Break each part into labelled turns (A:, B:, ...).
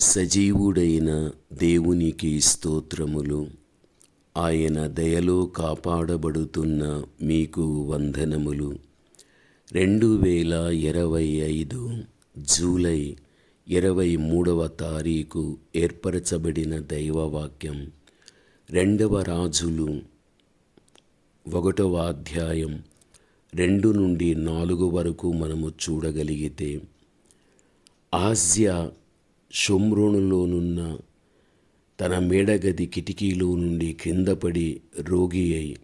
A: సజీవుడైన దేవునికి స్తోత్రములు. ఆయన దయలో కాపాడబడుతున్న మీకు వందనములు. రెండు వేల ఇరవై ఐదు జూలై ఇరవై మూడవ తారీఖు ఏర్పరచబడిన దైవవాక్యం. రెండవ రాజులు ఒకటవ అధ్యాయం రెండు నుండి నాలుగు వరకు మనము చూడగలిగితే ఆసియా షోమ్రోనులోనున్న తన మేడగది కిటికీలో నుండి క్రిందపడి రోగి అయి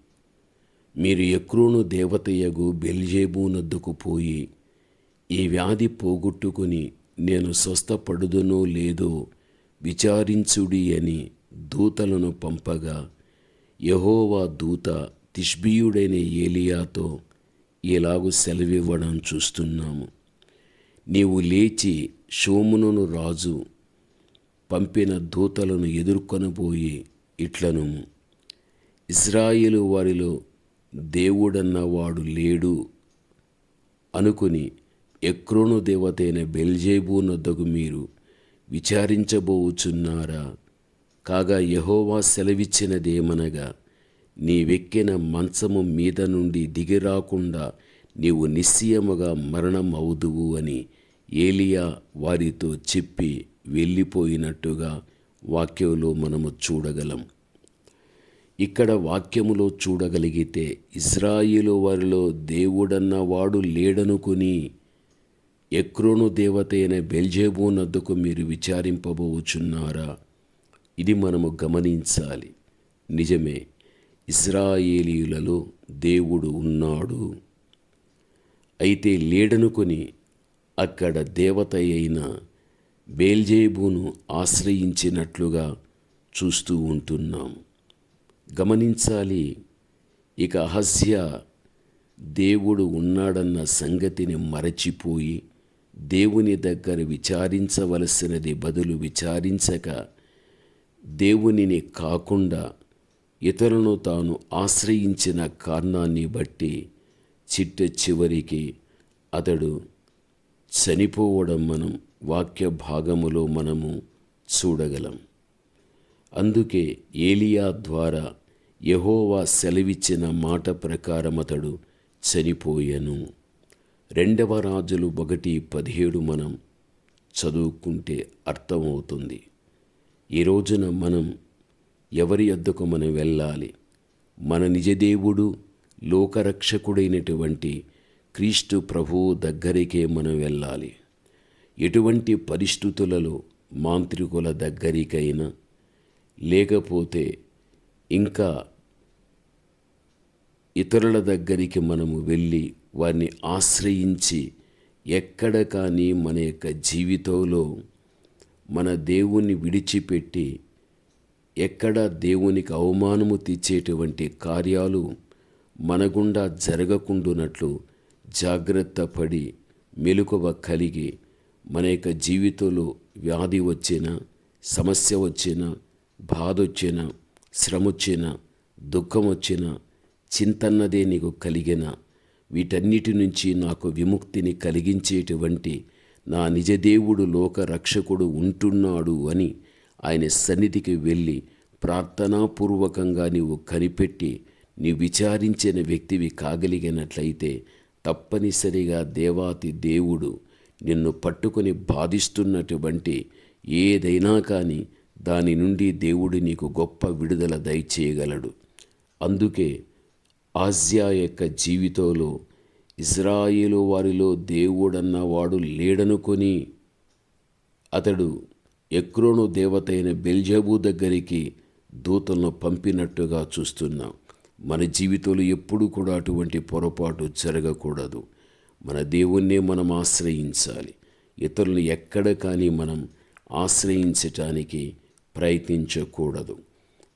A: మీరు ఎక్రోను దేవతయగు బెల్జేబూనొద్దకు పోయి ఈ వ్యాధి పోగొట్టుకుని నేను స్వస్థపడుదునో లేదో విచారించుడి అని దూతలను పంపగా యహోవా దూత తిష్బీయుడైన ఏలియాతో ఇలాగు సెలవివ్వడం చూస్తున్నాము. నీవు లేచి షోమునును రాజు పంపిన దూతలను ఎదుర్కొనబోయి ఇట్లను. ఇజ్రాయిలు వారిలో దేవుడన్నవాడు లేడు అనుకుని ఎక్రోను దేవతైన బెల్జేబు నొద్దకు మీరు విచారించబోచున్నారా? కాగా యహోవా సెలవిచ్చినదేమనగా నీవెక్కిన మంచము మీద నుండి దిగిరాకుండా నీవు నిశ్చయముగా మరణం అవుదువు అని ఏలియా వారితో చెప్పి వెళ్ళిపోయినట్టుగా వాక్యంలో మనము చూడగలం. ఇక్కడ వాక్యములో చూడగలిగితే ఇజ్రాయిలు వారిలో దేవుడన్నవాడు లేడనుకుని ఎక్రోను దేవతైన బెల్జేబోనద్దుకు మీరు విచారింపబోచున్నారా? ఇది మనము గమనించాలి. నిజమే ఇజ్రాయేలీయులలో దేవుడు ఉన్నాడు. అయితే లేడనుకొని అక్కడ దేవత అయిన బేల్జేబును ఆశ్రయించినట్లుగా చూస్తూ ఉంటున్నాం. గమనించాలి ఇక అహస్య దేవుడు ఉన్నాడన్న సంగతిని మరచిపోయి దేవుని దగ్గర విచారించవలసినది బదులు విచారించక దేవునిని కాకుండా ఇతరులను తాను ఆశ్రయించిన కారణాన్ని బట్టి చిట్ట చివరికి అతడు చనిపోవడం మనం వాక్య భాగములో మనము చూడగలం. అందుకే ఏలియా ద్వారా యహోవా సెలవిచ్చిన మాట ప్రకారం అతడు చనిపోయెను. రెండవ రాజులు ఒకటి పదిహేడు మనం చదువుకుంటే అర్థమవుతుంది. ఈ రోజున మనం ఎవరి యొద్దకు మనం వెళ్ళాలి? మన నిజదేవుడు లోకరక్షకుడైనటువంటి క్రీస్తు ప్రభువు దగ్గరికే మనం వెళ్ళాలి. ఎటువంటి పరిస్థితులలో మాంత్రికుల దగ్గరికైనా లేకపోతే ఇంకా ఇతరుల దగ్గరికి మనము వెళ్ళి వారిని ఆశ్రయించి ఎక్కడ కానీ మన యొక్క జీవితంలో మన దేవుణ్ణి విడిచిపెట్టి ఎక్కడ దేవునికి అవమానము తెచ్చేటువంటి కార్యాలు మనగుండా జరగకుండునట్లు జాగ్రత్త పడి మెలకువ కలిగి మన యొక్క జీవితంలో వ్యాధి వచ్చిన సమస్య వచ్చిన బాధ వచ్చిన శ్రమ వచ్చిన దుఃఖం వచ్చిన చింతన్నదే నీకు కలిగిన. వీటన్నిటి నుంచి నాకు విముక్తిని కలిగించేటువంటి నా నిజదేవుడు లోక రక్షకుడు ఉంటున్నాడు అని ఆయన సన్నిధికి వెళ్ళి ప్రార్థనాపూర్వకంగా నీవు కనిపెట్టి నీ విచారించిన వ్యక్తివి కాగలిగినట్లయితే తప్పనిసరిగా దేవాతి దేవుడు నిన్ను పట్టుకొని బాధిస్తున్నటువంటి ఏదైనా కానీ దాని నుండి దేవుడు నీకు గొప్ప విడుదల దయచేయగలడు. అందుకే ఆజ్యా యొక్క జీవితంలో ఇజ్రాయిలు వారిలో దేవుడన్నవాడు లేడనుకొని అతడు ఎక్రోను దేవతైన బెల్జబు దగ్గరికి దూతలను పంపినట్టుగా చూస్తున్నాం. మన జీవితంలో ఎప్పుడు కూడా అటువంటి పొరపాటు జరగకూడదు. మన దేవుణ్ణే మనం ఆశ్రయించాలి. ఇతరులను ఎక్కడ కానీ మనం ఆశ్రయించటానికి ప్రయత్నించకూడదు.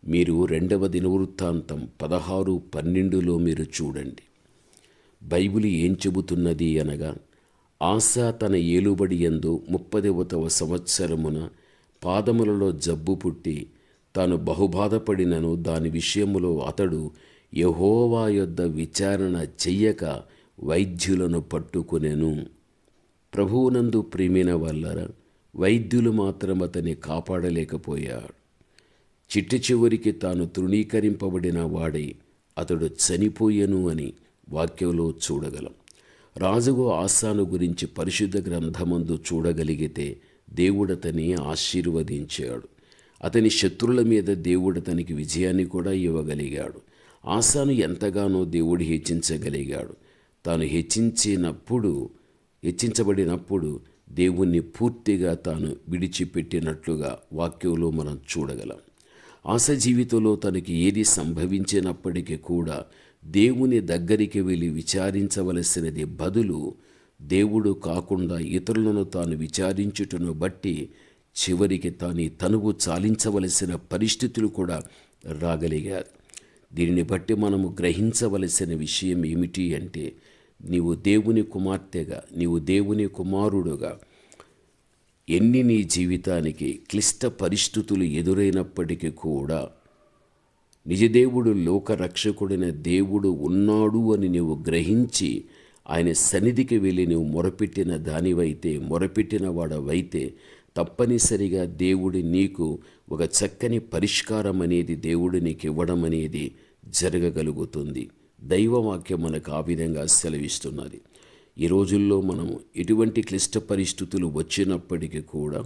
A: మీరు రెండవ దినవృత్తాంతం పదహారు పన్నెండులో మీరు చూడండి. బైబిల్ ఏం చెబుతున్నది అనగా ఆశ తన ఏలుబడి ఎందు ముప్పదవతవ సంవత్సరమున పాదములలో జబ్బు పుట్టి తాను బహుబాధపడినను దాని విషయములో అతడు యహోవా యొద్ద విచారణ చెయ్యక వైద్యులను పట్టుకునెను. ప్రభువునందు ప్రేమిన వల్లర వైద్యులు మాత్రం అతన్ని కాపాడలేకపోయాడు చిట్ట చివరికి తాను తృణీకరింపబడిన వాడై అతడు చనిపోయెను అని వాక్యంలో చూడగలం. రాజుగు ఆసాను గురించి పరిశుద్ధ గ్రంథమందు చూడగలిగితే దేవుడతని ఆశీర్వదించాడు. అతని శత్రుల మీద దేవుడు అతనికి విజయాన్ని కూడా ఇవ్వగలిగాడు. ఆశాను ఎంతగానో దేవుడు హెచ్చించగలిగాడు. తాను హెచ్చించినప్పుడు హెచ్చించబడినప్పుడు దేవుణ్ణి పూర్తిగా తాను విడిచిపెట్టినట్లుగా వాక్యంలో మనం చూడగలం. ఆశ జీవితంలో తనకి ఏది సంభవించినప్పటికీ కూడా దేవుని దగ్గరికి వెళ్ళి విచారించవలసినది బదులు దేవుడు కాకుండా ఇతరులను తాను విచారించుటను బట్టి చివరికి తాను తనువు చాలించవలసిన పరిస్థితులు కూడా రాగలిగారు. దీనిని బట్టి మనము గ్రహించవలసిన విషయం ఏమిటి అంటే నీవు దేవుని కుమార్తెగా నీవు దేవుని కుమారుడుగా ఎన్ని నీ జీవితానికి క్లిష్ట పరిస్థితులు ఎదురైనప్పటికీ కూడా నిజదేవుడు లోకరక్షకుడైన దేవుడు ఉన్నాడు అని నీవు గ్రహించి ఆయన సన్నిధికి వెళ్ళి నువ్వు మొరపెట్టిన దానివైతే మొరపెట్టిన వాడవైతే తప్పనిసరిగా దేవుడి నీకు ఒక చక్కని పరిష్కారం అనేది దేవుడు నీకు ఇవ్వడం అనేది జరగగలుగుతుంది. దైవవాక్యం మనకు ఆ విధంగా సెలవిస్తున్నది. ఈ రోజుల్లో మనము ఎటువంటి క్లిష్ట పరిస్థితులు వచ్చినప్పటికీ కూడా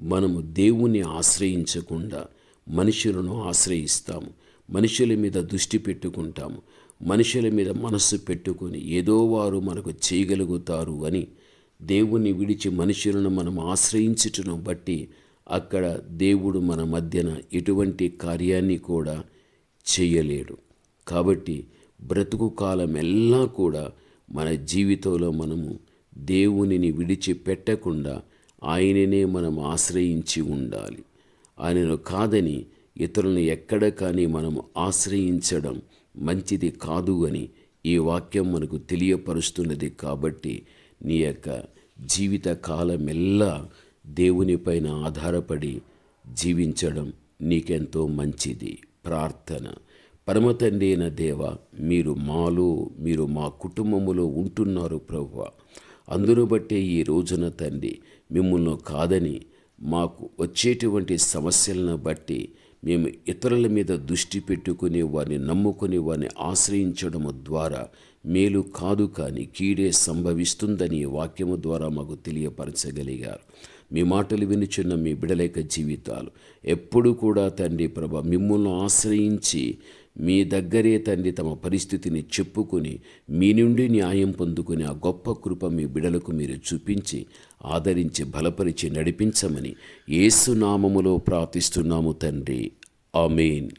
A: మనము దేవుణ్ణి ఆశ్రయించకుండా మనుషులను ఆశ్రయిస్తాము మనుషుల మీద దృష్టి పెట్టుకుంటాము మనుషుల మీద మనస్సు పెట్టుకొని ఏదో వారు మనకు చేయగలుగుతారు అని దేవుణ్ణి విడిచి మనుషులను మనం ఆశ్రయించుటను బట్టి అక్కడ దేవుడు మన మధ్యన ఎటువంటి కార్యాన్ని కూడా చేయలేడు. కాబట్టి బ్రతుకు కాలం ఎల్లా కూడా మన జీవితంలో మనము దేవునిని విడిచిపెట్టకుండా ఆయననే మనం ఆశ్రయించి ఉండాలి. ఆయనను కాదని ఇతరులను ఎక్కడ కానీ మనం ఆశ్రయించడం మంచిది కాదు అని ఈ వాక్యం మనకు తెలియపరుస్తున్నది. కాబట్టి నీ యొక్క జీవిత కాలమెల్లా దేవునిపైన ఆధారపడి జీవించడం నీకెంతో మంచిది. ప్రార్థన. పరమతండ్రి అయిన దేవ మీరు మాలో మీరు మా కుటుంబములో ఉంటున్నారు ప్రభువ అందును బట్టే ఈ రోజున తండ్రి మిమ్మల్ని కాదని మాకు వచ్చేటువంటి సమస్యలను బట్టి మేము ఇతరుల మీద దృష్టి పెట్టుకుని వారిని నమ్ముకునే వారిని ఆశ్రయించడం ద్వారా మేలు కాదు కానీ కీడే సంభవిస్తుందని ఈ వాక్యము ద్వారా మాకు తెలియపరచగలిగారు. మీ మాటలు వినుచున్న మీ బిడలేక జీవితాలు. ఎప్పుడు కూడా తండ్రి ప్రభ మిమ్మల్ని ఆశ్రయించి మీ దగ్గరే తండ్రి తమ పరిస్థితిని చెప్పుకొని మీ నుండి న్యాయం పొందుకుని ఆ గొప్ప కృప మీ బిడలకు మీరు చూపించి ఆదరించి బలపరిచి నడిపించమని ఏసునామములో ప్రార్థిస్తున్నాము తండ్రి. ఆమెన్.